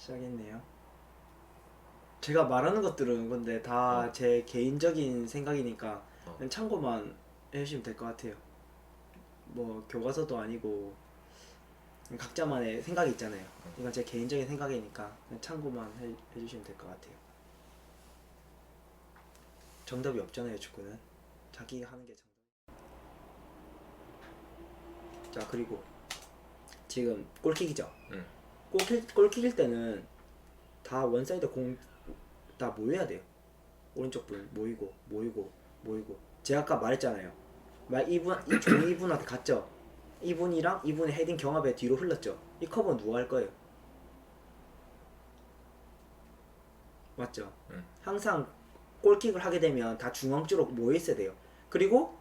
시작했네요. 제가 말하는 것들은 근데 다 어. 제 개인적인 생각이니까 어. 그냥 참고만 해주시면 될 것 같아요. 뭐 교과서도 아니고 각자만의 생각이 있잖아요. 어. 이건 제 개인적인 생각이니까 그냥 참고만 해, 해주시면 될 것 같아요. 정답이 없잖아요, 축구는. 자기 하는 게 정답. 자 그리고 지금 골킥이죠. 응. 골킥 골킥일 때는 다 원사이드 공 다 모여야 돼요. 오른쪽 분 모이고 모이고 모이고. 제가 아까 말했잖아요. 말 이분 이 종이 이분한테 갔죠. 이분이랑 이분의 헤딩 경합에 뒤로 흘렀죠. 이 커버 누가 할 거예요? 맞죠? 응. 항상 골킥을 하게 되면 다 중앙 쪽으로 모여 있어야 돼요. 그리고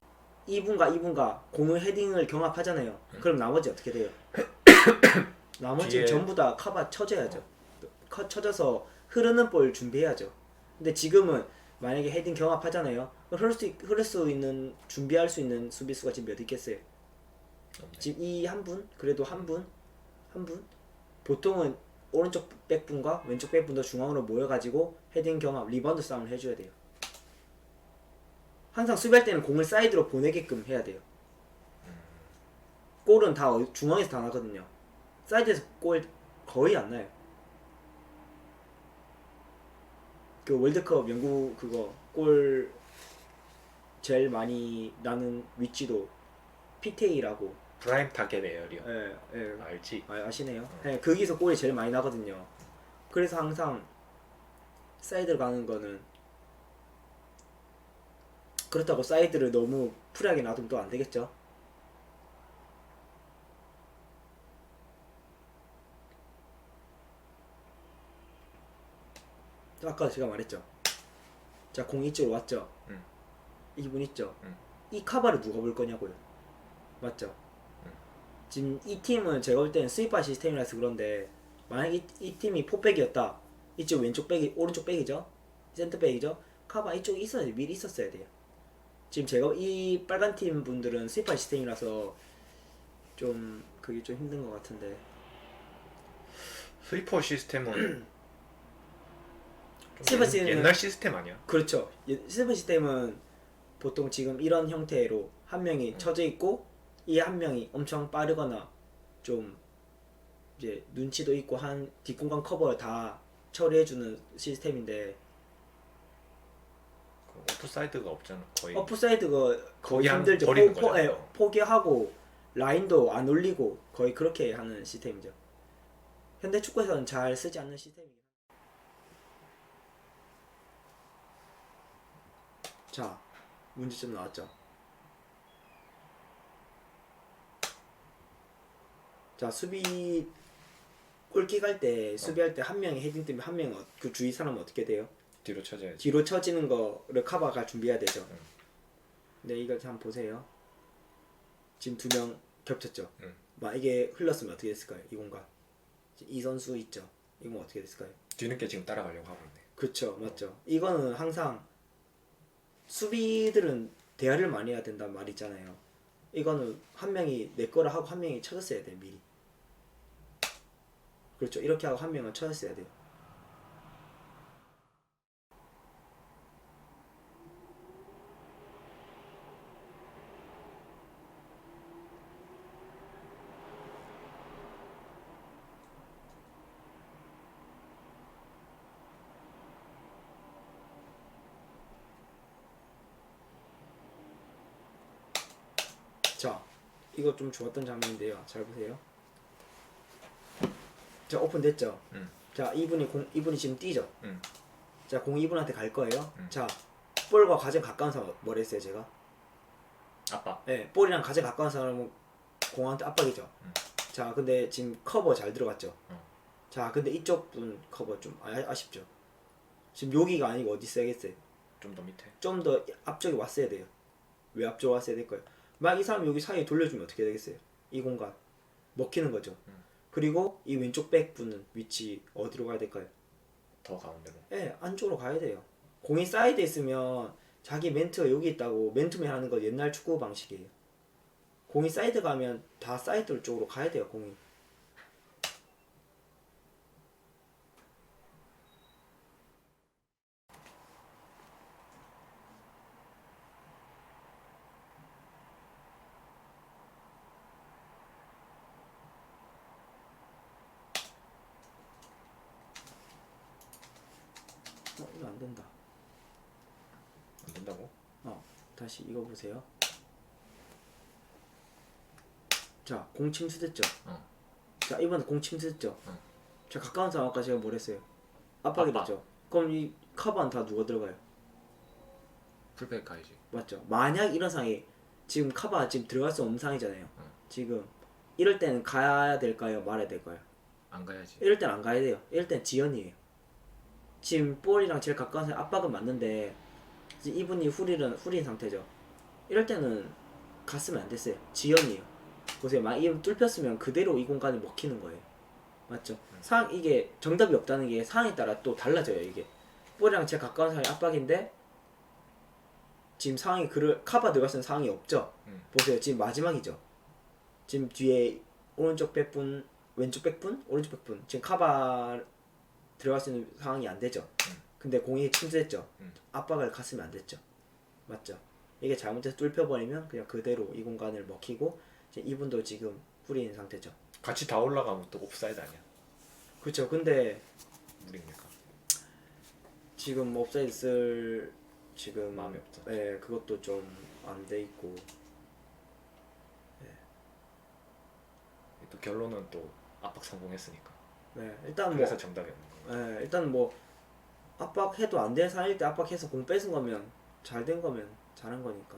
이분과 이분과 공을 헤딩을 경합하잖아요. 응. 그럼 나머지 어떻게 돼요? 나머지 뒤에- 전부 다 커버 쳐줘야죠. 커 쳐져서 흐르는 볼 준비해야죠. 근데 지금은 만약에 헤딩 경합하잖아요. 그럼 흐를 수 있- 흐를 수 있는 준비할 수 있는 수비수가 지금 몇 있겠어요? 지금 이 한 분, 그래도 한 분, 한 분. 보통은 오른쪽 백분과 왼쪽 백분도 중앙으로 모여가지고 헤딩 경합, 리바운드 싸움을 해줘야 돼요. 항상 수비할 때는 공을 사이드로 보내게끔 해야 돼요. 골은 다 어- 중앙에서 다 나거든요. 사이드에서 골 거의 안 나요. 그 월드컵 영국 그거 골 제일 많이 나는 위치도 피테이라고 프라임 타겟 에어리어 예, 예. 알지? 아, 아시네요. 네, 거기서 골이 제일 많이 나거든요. 그래서 항상 사이드를 가는 거는 그렇다고 사이드를 너무 프리하게 놔두면 또 안 되겠죠. 아까 제가 말했죠. 자, 공 이쪽으로 왔죠. 응. 이분 있죠. 응. 이 카바를 누가 볼 거냐고요. 맞죠? 지금 이 팀은 제가 볼 때는 스위퍼 시스템이라서 그런데 만약 이, 이 팀이 포백이었다 이쪽 왼쪽 백이 오른쪽 백이죠 센터백이죠 카바 이쪽에 있어야 돼 미리 있었어야 돼요 지금 제가 이 빨간 팀 분들은 스위퍼 시스템이라서 좀 그게 좀 힘든 것 같은데 스위퍼 시스템은 옛- 시스템은- 옛날 시스템 아니야? 그렇죠 예, 스위퍼 시스템은 보통 지금 이런 형태로 한 명이 쳐져 있고 이 한 명이 엄청 빠르거나 좀 이제 눈치도 있고 한 뒷공간 커버 다 처리해주는 시스템인데 그 오프사이드가 없잖아 거의 어프사이드가 거의 힘들죠. 버리는 포, 포, 거잖아요. 예, 포기하고 라인도 안 올리고 거의 그렇게 하는 시스템이죠. 현대 축구에서는 잘 쓰지 않는 시스템이에요. 자, 문제점 나왔죠. 자, 수비 골킥 할때 수비할 때 한 명이 헤딩 때문에 한 명은 어- 그 주위 사람은 어떻게 돼요? 뒤로 쳐져야지 뒤로 쳐지는 거를 카바가 준비해야 되죠. 응. 네, 이거 한번 보세요. 지금 두 명 겹쳤죠. 응. 만약에 흘렀으면 어떻게 됐을까요? 이 공간. 이 선수 있죠. 이건 어떻게 됐을까요? 뒤늦게 지금 따라가려고 하고 있네 그렇죠, 맞죠. 이거는 항상 수비들은 대화를 많이 해야 된다는 말이 있잖아요. 이거는 한 명이 내 거를 하고 한 명이 쳐졌어야 돼 미리. 그렇죠. 이렇게 하고 한 명은 쳐졌어야 돼요. 자, 이거 좀 좋았던 장면인데요. 잘 보세요. 자, 오픈됐죠? 응. 자, 이분이 공, 이분이 지금 뛰죠? 응. 자, 공 이분한테 갈 거예요. 응. 자, 볼과 가장 가까운 사람 뭐라 했어요, 제가? 아빠 네, 볼이랑 가장 가까운 사람은 공한테 압박이죠. 응. 자, 근데 지금 커버 잘 들어갔죠? 응. 자, 근데 이쪽 분 커버 좀 아, 아쉽죠? 지금 여기가 아니고 어디 있어야겠어요? 좀 더 밑에 좀 더 앞쪽에 왔어야 돼요. 왜 앞쪽 왔어야 될까요? 막 이 사람 여기 사이에 돌려주면 어떻게 되겠어요? 이 공간 먹히는 거죠. 음. 그리고 이 왼쪽 백 분은 위치 어디로 가야 될까요? 더 가운데로 예, 안쪽으로 가야 돼요. 공이 사이드에 있으면 자기 멘트가 여기 있다고 맨투맨 하는 거 옛날 축구 방식이에요. 공이 사이드 가면 다 사이드 쪽으로 가야 돼요, 공이. 어, 이거 안 된다. 안 된다고? 다시 이거 보세요. 자, 공 침수됐죠? 어. 자, 이번에 공 침수됐죠? 어. 자, 가까운 상황 아까 제가 뭘 했어요? 압박이 압박. 됐죠? 그럼 이 카바는 다 누가 들어가요? 풀백 가야지. 맞죠? 만약 이런 상황이 지금 카바 지금 들어갈 수 없는 상황이잖아요. 응. 지금 이럴 때는 가야 될까요? 말아야 될까요? 안 가야지. 이럴 땐 안 가야 돼요. 이럴 땐 지연이에요. 지금 볼이랑 제일 가까운 압박은 맞는데 이분이 후리는 후린 상태죠. 이럴 때는 갔으면 안 됐어요. 지연이에요. 보세요. 막이 뚫혔으면 그대로 이 공간에 먹히는 거예요. 맞죠? 상 이게 정답이 없다는 게 상황에 따라 또 달라져요. 이게 볼이랑 제일 가까운 사람이 압박인데 지금 상황이 그를 카바 들어갈 수 있는 상황이 없죠. 음. 보세요. 지금 마지막이죠. 지금 뒤에 오른쪽 백분, 왼쪽 백분, 오른쪽 백분. 지금 카바 들어갈 수 있는 상황이 안 되죠. 음. 근데 공이 침수했죠. 음. 압박을 갔으면 안 됐죠. 맞죠? 이게 잘못해서 뚫혀버리면 그냥 그대로 이 공간을 먹히고 이제 이분도 지금 후리인 상태죠. 같이 다 올라가면 또 옵사이드 아니야? 그렇죠. 근데 무리니까. 지금 옵사이드 쓸 지금 마음이 없죠. 네, 그것도 좀 안 돼 있고. 또 결론은 또 압박 성공했으니까. 네, 일단 뭐 그래서 정답이 없는 거야. 예, 일단 뭐 압박해도 안 되는 상황일 때 압박해서 공 뺏은 거면 잘 된 거면 잘한 거니까.